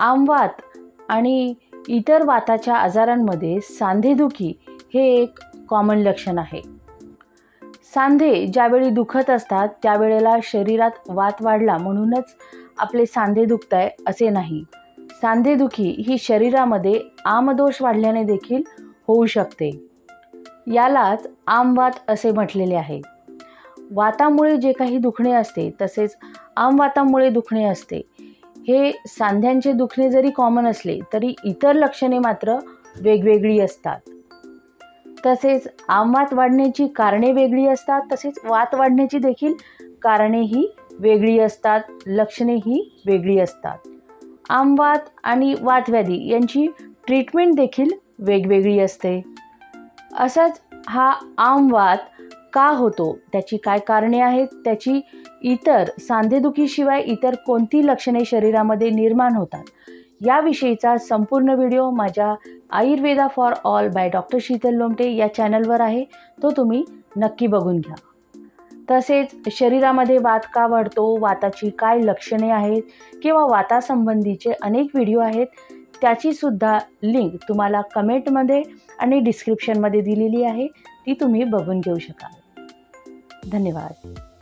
आमवात आणि इतर वाताच्या आजारांमध्ये सांधेदुखी हे एक कॉमन लक्षण आहे. सांधे ज्यावेळी दुखत असतात त्यावेळेला शरीरात वात वाढला म्हणूनच आपले सांधे दुखत आहे असे नाही. सांधेदुखी ही शरीरामध्ये आमदोष वाढल्याने देखील होऊ शकते. यालाच आमवात असे म्हटलेले आहे. वातामुळे जे काही दुखणे असते तसेच आमवातामुळे दुखणे असते हे सांध्यांचे दुखणे जरी कॉमन असले तरी इतर लक्षणे मात्र वेगवेगळी असतात. तसेच आमवात वाढण्याची कारणे वेगळी असतात तसेच वात वाढण्याची देखील कारणेही वेगळी असतात लक्षणेही वेगळी असतात. आमवात आणि वातव्याधी यांची ट्रीटमेंट देखील वेगवेगळी असते. असाच हा आमवात का होतो? त्याची काय कारणे आहेत? त्याची इतर सांधेदुखीशिवाय इतर कोणती लक्षणे शरीरामध्ये निर्माण होतात? याविषयीचा संपूर्ण व्हिडिओ माझ्या Ayurveda for all by doctor Sheetal Lomte या चॅनलवर आहे. तो तुम्ही नक्की बघून घ्या. तसेच शरीरामध्ये वात का वाढतो? वाताची काय लक्षणे आहेत? किंवा वातासंबंधीचे अनेक व्हिडिओ आहेत. त्याचीसुद्धा लिंक तुम्हाला कमेंटमध्ये आणि डिस्क्रिप्शनमध्ये दिलेली आहे. ती तुम्ही बघून घेऊ शकाल. धन्यवाद.